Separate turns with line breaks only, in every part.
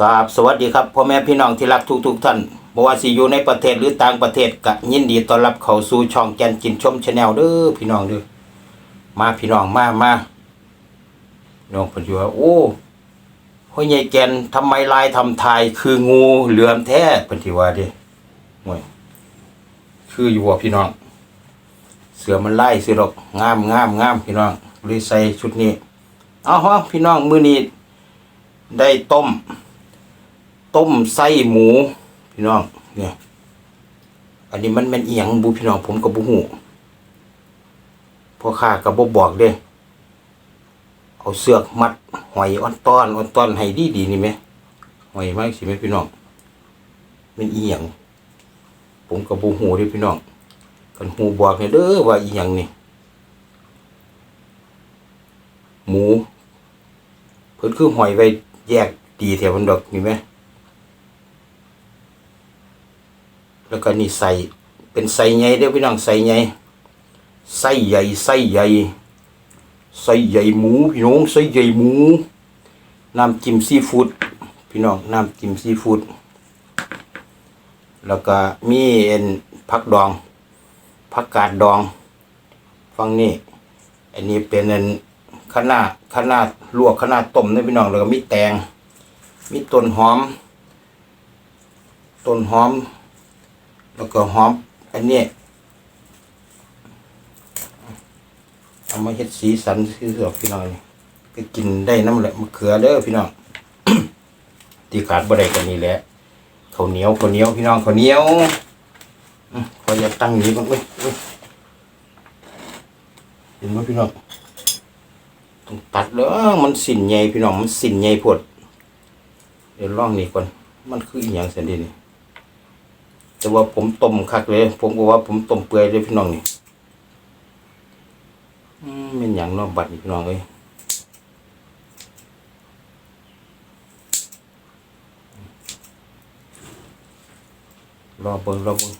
ครับสวัสดีครับพ่อแม่พี่น้องที่รักทุกทุกๆท่านบ่ว่าสิอยู่ในประเทศหรือต่างประเทศก็ยินดีต้อนรับเข้าสู่ช่องแกนกินชมชาแนลเด้อพี่น้องเด้อมาพี่น้องมามาน้องเพิ่นอยู่ว่าโอ้พ่อใหญ่แกนทำไมลายทำทายคืองูเหลือมแท้เพิ่นสิว่าเด้ห่วยคืออยู่ว่าพี่น้อง เสือมันไล่เสือดอกงามงามงามพี่น้องเลยใส่ชุดนี้เอาฮะพี่น้องมื้อนี้ได้ต้ม ต้มไส้หมู พี่น้องเนี่ยอันนี้มันเป็นเอียงบูพี่น้องผมกับบุหูพ่อข้ากับบ่บอกเด้ เอาเสือกมัดหอยอ่อนต้อนอ่อนต้อนให้ดีดีนี่ไหมหอยมากสิไหมพี่น้องเป็นเอียง ผมกับบุหูด้พี่น้องกันหูบอกเนี่ยเด้อว่าเอียงนี่หมูเพิ่นคือหอยไว้แยกดีแถวมันดอกนี่ไหม แล้วก็นี่ใส่เป็นใส่ใหญ่เด้อพี่น้องใส่ใหญ่ไส้ใหญ่ไส้ใหญ่ไส้ใหญ่หมูพี่น้องไส้ใหญ่หมูน้ำจิ้มซีฟู้ดพี่น้องน้ำจิ้มซีฟู้ดแล้วก็มีเอ็นผักดองผักกาดดอง ฟังนี่อันนี้เป็นเอันคะน้าคะน้าลวกคะน้าต้มเด้อพี่น้องแล้วก็มีแตงมีต้นหอมต้นหอม แล้วก็หอมอันนี้เอามาเฮ็ดสีสันคือสอพี่น้องก็กินได้น้ำแหละมะเขือเด้อพี่น้องที่ขาดบ่ไดกันนี่แหละข้าวเหนียวข้าวเหนียวพี่น้องข้าวเหนียวขออย่าตั้งนี้บ้างเว้ยเห็นไหมพี่น้องต้องตัดเลยมันสินใหญ่พี่น้องมันสินใหญ่พดเดี๋ยวลองนี่ก่อนมันคืออีหยังสันดีนี่ แต่ว่าผมต้มคักเลย ผมก็ว่าผมต้มเปื่อยเลยพี่น้องนี่มเป็นอย่างนอกบัดนี่พี่น้องเอ้ยรอเบิ่งรอเบิ่ง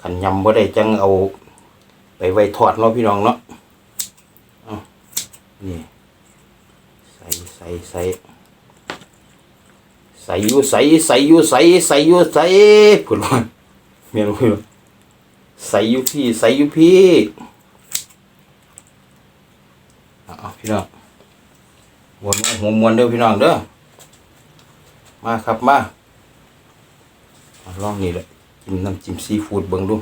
ขันยำบ่ได้จังเอา ไปไว้ทอดเนาะพี่น้องเนาะเอนี่ใส่ใส่ใส่ ใส่อยู่ใส่ใส่อยู่ใส่ใส่อยู่ใส่พูดว่าเมียนพูดใส่อยู่พี่ใส่อยู่พี่เอาพี่น้องวมวนหัวมวนเด้อพี่น้องเด้อมาครับมาลองนี่แหละกินน้ำจิ้มซีฟู้ดเบิ่งดู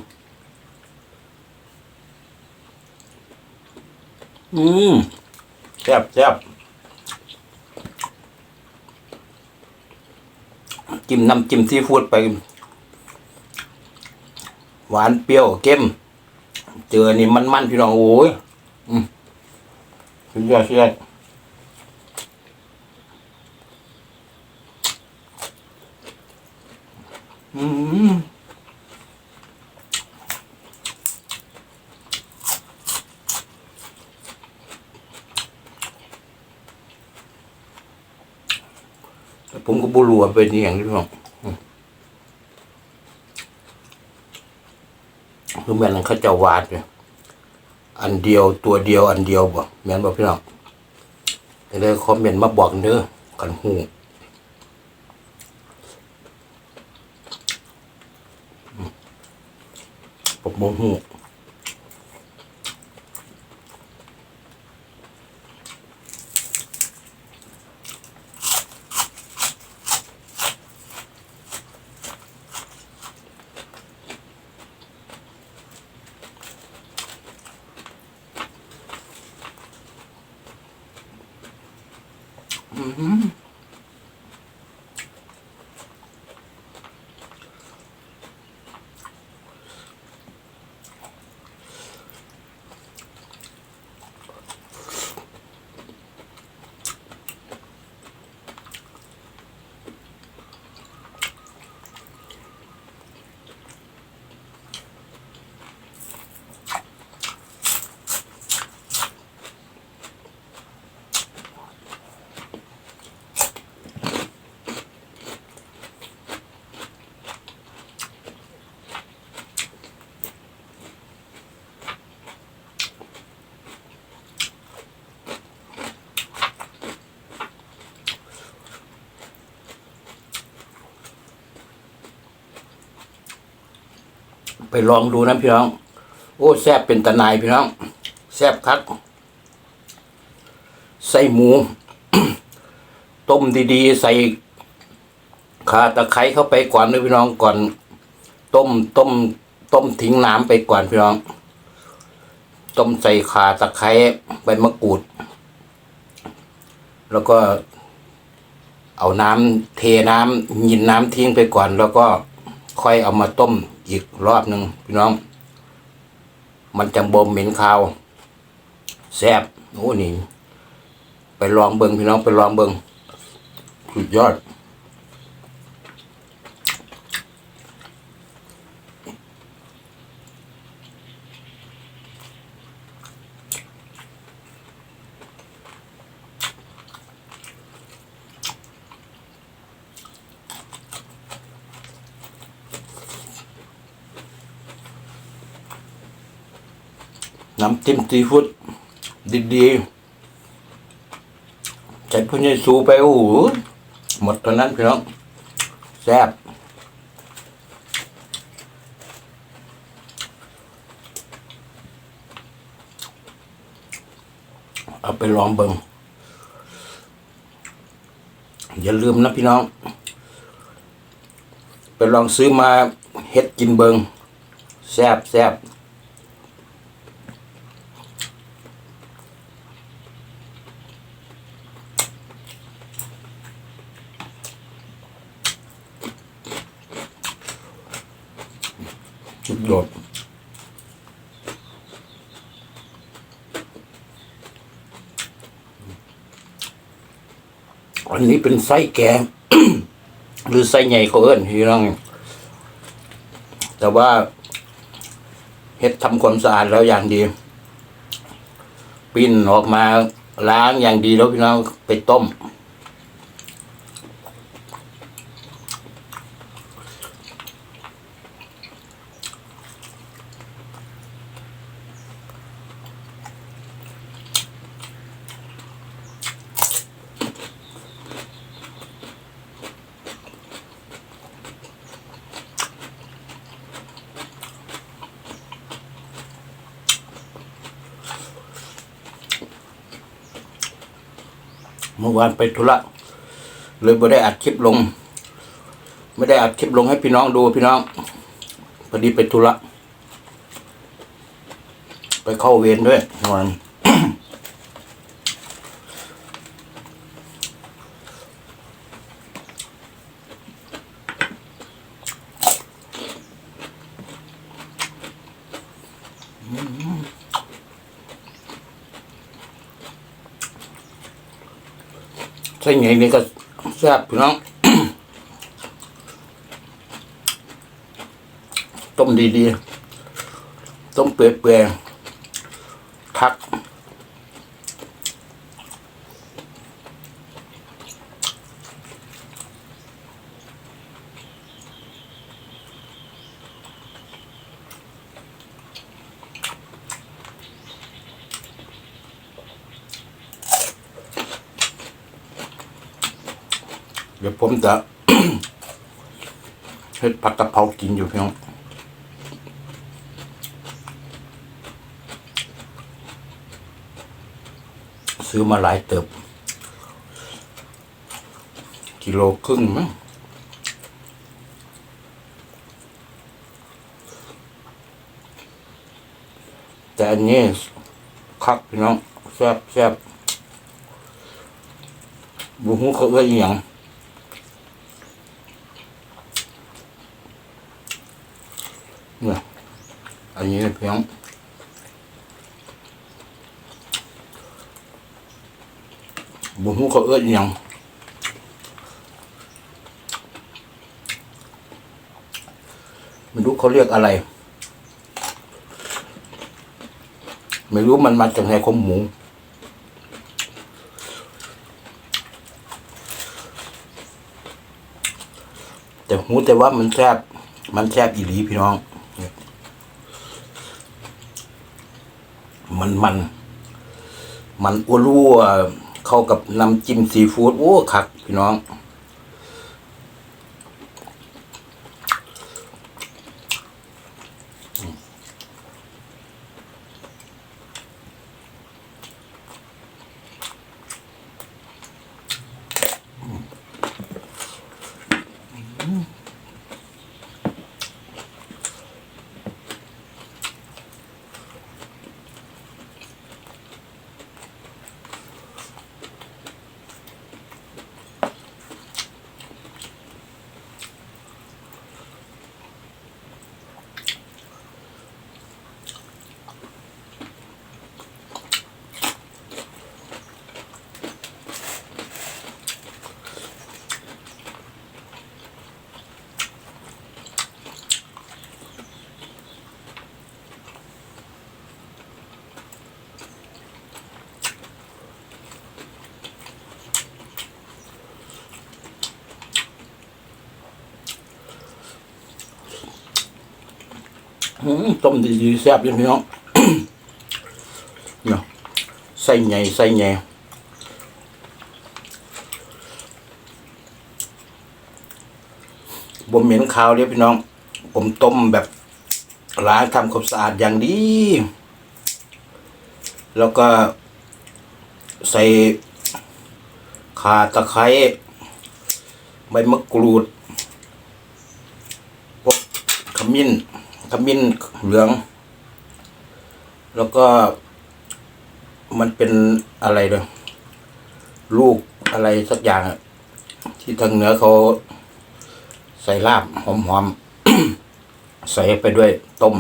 อืมแซ่บแซ่บ จิ้มน้ำจิ้มซีฟู้ดไป หวานเปรี้ยวเค็มเจอนี่มันมันพี่น้องโอ้ยอืมสุดยอดสุดยอดอืม ผมก็บรู้ว่าเป็นอย่างนี้พี่น้องคือแม่นเขาเจะวาดเนี่ยอันเดียวตัวเดียวอันเดียวบ่แม่นบ่พี่น้องเลยคอมเมนต์มาบอกเด้อกันหูอืมผมบ่หู ไปลองดูนะพี่น้อง โอ้แซบเป็นตะนายพี่น้อง แซบคักใส่หมู ต้มดีๆ ใส่ขาตะไคร้เข้าไปก่อนนะพี่น้องก่อน ต้มต้ม ต้มทิ้งน้ำไปก่อนพี่น้อง ต้มใส่ขาตะไคร้ใบมะกรูด แล้วก็เอาน้ำเทน้ำยินน้ำทิ้งไปก่อน แล้วก็ค่อยเอามาต้ม อีกรอบหนึ่งพี่น้อง มันจะบ่มเหม็นคาวแซ่บโอ้นี่ ไปลองเบิงพี่น้องไปลองเบิงสุดยอดำจิ้มซีฟู้ดดีๆใส่พญายสูไปโอ้โหหมดตอนนั้นพี่น้องแซ่บเอาไปลองเบิงอย่าลืมนะพี่น้อง ไปลองซื้อมาเฮ็ดกินเบิงแซ่บแซ่บ สุดยอดอันนี้เป็นไส้แกงหรือไส้ใหญ่เขาเอิ้นพี่น้องแต่ว่าเฮ็ดทำความสะอาดแล้วอย่างดี ปิ้นออกมาล้างอย่างดีแล้วพี่น้องไปต้ม เมื่อวานไปธุระเลยไม่ได้อัดคลิปลง ไม่ได้อัดคลิปลงให้พี่น้องดูพี่น้องพอดีไปธุระไปเข้าเวรด้วยเมื่อวาน ใช่ไงนี่ก็แซ่บพี่น้อง ต้มดีๆ ต้มเปื่อยๆทัก เดี๋ยวผมจะเฮ็ดผัดกะเพรากินอยู่พี่น้องซื้อมาหลายเติบ กิโลครึ่งมั้งแต่อันนี้คักพี่น้องแซ่บแซ่บบุหูเขาเอ้ยอย่าง เนี่ย อันนี้เพียงบุหูเขาเอื้อนยังไม่รู้เขาเรียกอะไร ไม่รู้มันมาจากไหนของหมูแต่หูแต่ว่ามันแซบมันแซบอีหลีพี่น้อง มันมัน มันอ้วนๆเข้ากับน้ำจิ้มซีฟู้ดโอ้คักพี่น้อง ต้มดีๆแซ่บยู่พี่น้องเนาะใส่ใหญ่ใส่ใหญ่บ่เหม็นขาวเด้อพี่น้อง ผมต้มแบบล้างทำความสะอาดอย่างดี แล้วก็ใส่ข่าตะไคร้ใบมะกรูดพวกขมิ้น ขมิ้นเหลือง แล้วก็มันเป็นอะไรเด้อลูกอะไรสักอย่างที่ทางเหนือเขาใส่ลาบหอมๆ ใส่ไปด้วยต้ม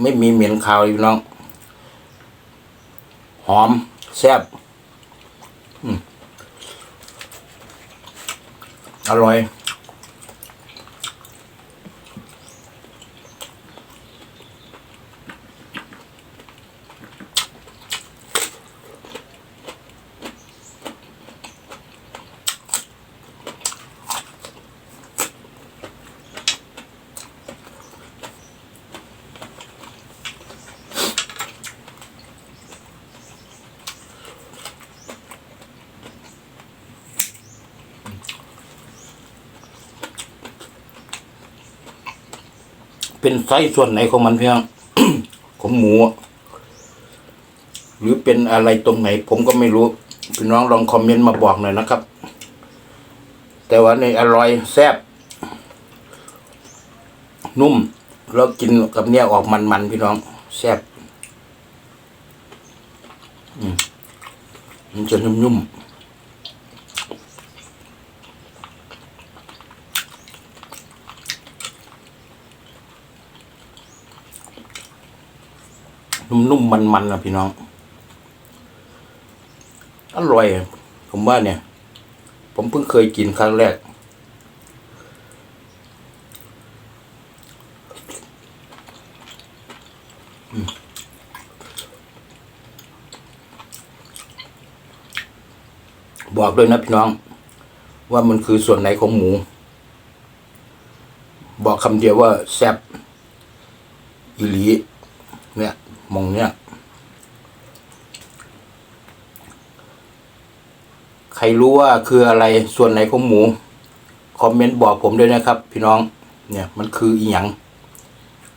ไม่มีเหม็นคาวอยู่น้อง หอม แซ่บอร่อย เป็นไส้ส่วนไหนของมันเพียงของหมู หรือเป็นอะไรตรงไหน ผมก็ไม่รู้ พี่น้องลองคอมเมนต์มาบอกหน่อยนะครับ แต่ว่าในอร่อยแซ่บนุ่ม แล้วกินกับเนี่ยออกมันๆพี่น้อง แซ่บมมันจะนุ่มๆ นุ่มๆมันๆนะพี่น้อง อร่อย ผมว่าเนี่ย ผมเพิ่งเคยกินครั้งแรก บอกด้วยนะพี่น้อง ว่ามันคือส่วนไหนของหมู บอกคำเดียวว่าแซ่บอีหลี มองเนี่ยใครรู้ว่าคืออะไรส่วนไหนของหมู คอมเมนต์บอกผมด้วยนะครับ พี่น้อง เนี่ยมันคืออีหยัง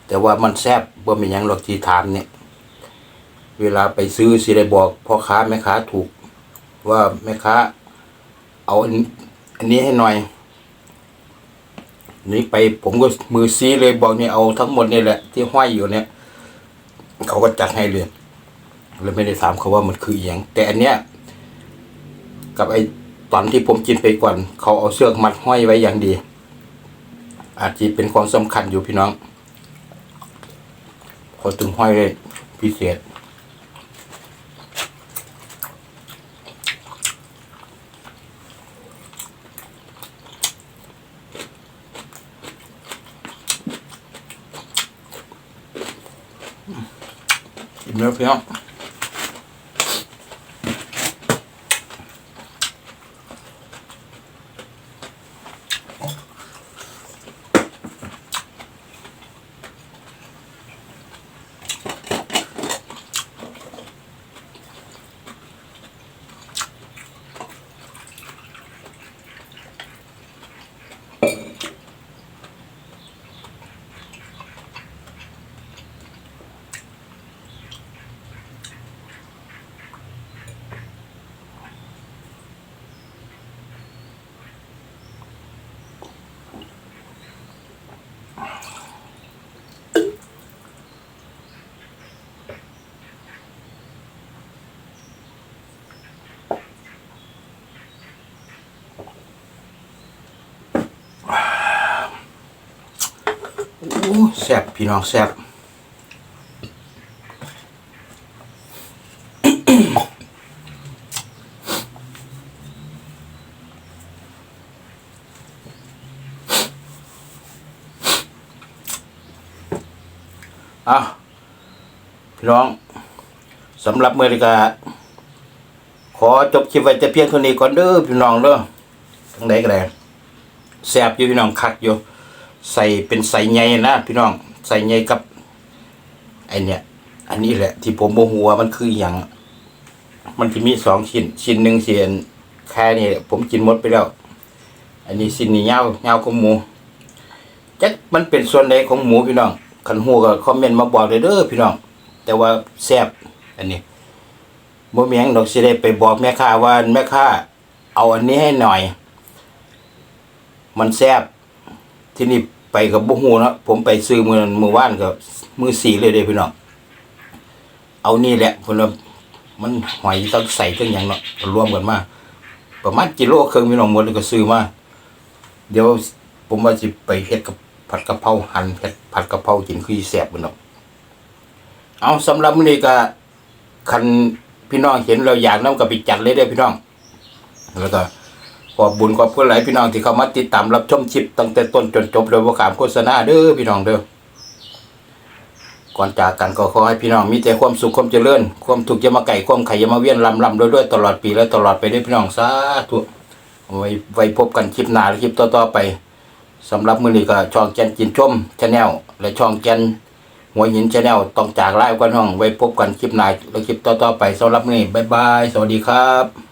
แต่ว่ามันแซบบ่เป็นหยังหรอกที่ถามเนี่ย เวลาไปซื้อสิได้บอกพ่อค้าแม่ค้าถูก ว่าแม่ค้า เอาอันอันนี้ให้หน่อยนี่ไปผมก็มือซีเลยบอกเนี่ยเอาทั้งหมดนี่แหละ ที่ห้อยอยู่เนี่ย เขาก็จัดให้เลยเลยไม่ได้ถามเขาว่ามันคืออย่างแต่อันเนี้ย กับไอ้ตอนที่ผมกินไปก่อน เขาเอาเสื้อกมัดห้อยไว้อย่างดี อาจจะเป็นความสำคัญอยู่พี่น้องเขาถึงห้อยเลยพิเศษ กิน แซ่บพี่น้องแซ่บอะพี่น้องสำหรับเมริกา ขอจบคลิปไว้แต่เพียงเท่านี้ก่อนเด้อพี่น้องเด้อทั้งใดก็ได้แซบอยู่พี่น้องคักอยู่ ใส่เป็นใส่ใหญ่นะพี่น้องใส่ใหญ่กับไอเนี่ย อันนี้แหละ ที่ผมโมโหว่ามันคืออย่างมันจะมีสองชิ้นชิ้นหนึ่งเสียนแค่นี้ผมกินหมดไปแล้ว อันนี้ชิ้นนี้ยาวยาของหมูจักมันเป็นส่วนใดของหมูพี่น้องขันหูก็คอมเมนต์มาบอกเลยเด้อพี่น้อง แต่ว่าแซ่บอันนี้บ่มียงดอกสิได้ไปบอกแม่ค้าว่าแม่ค้าเอาอันนี้ให้หน่อย มันแซ่บ ที่นี่ไปกับบุหูนะผมไปซื้อมือมือว่านกับมือสีเลยเด้พี่น้องเอานี่แหละเพนมันหอยต้องใส่เครื่องอย่างเนาะรวมกันมาประมาณกิโลครึ่งพี่น้องหมดเลยก็ซื้อมาเดี๋ยวผมว่าสิไปเฮ็ดกับผัดกะเพราหั่นเฮ็ดผัดกะเพรากินคือแซ่บพี่น้องเอาสำหรับมื้อนี้ก็คันพี่น้องเห็นเราอยากนำก็ไปจัดเลยเด้พี่น้องแล้วก็ ขอบบุญขอบคุณหลายพี่น้องที่เข้ามาติดตามรับชมคลิปตั้งแต่ต้นจนจบโดยบ่ขามโฆษณาเด้อพี่น้องเด้อก่อนจากกันก็ขอให้พี่น้องมีแต่ความสุขความเจริญความถูกยามาไก่ความไข่ยามาเวียนลำลำด้วยด้วยตลอดปีและตลอดไปด้อพี่น้องสาธุไว้ไว้พบกันคลิปหน้าและคลิปต่อๆไปสำหรับมือนี้ก็ช่องแกนกินชมชาแนลและช่องแกนหัวหินชาแนลต้องจากลากันห้องไว้พบกันคลิปหน้าและคลิปต่อๆไปสำหรับมือนี้บ๊ายบายสวัสดีครับ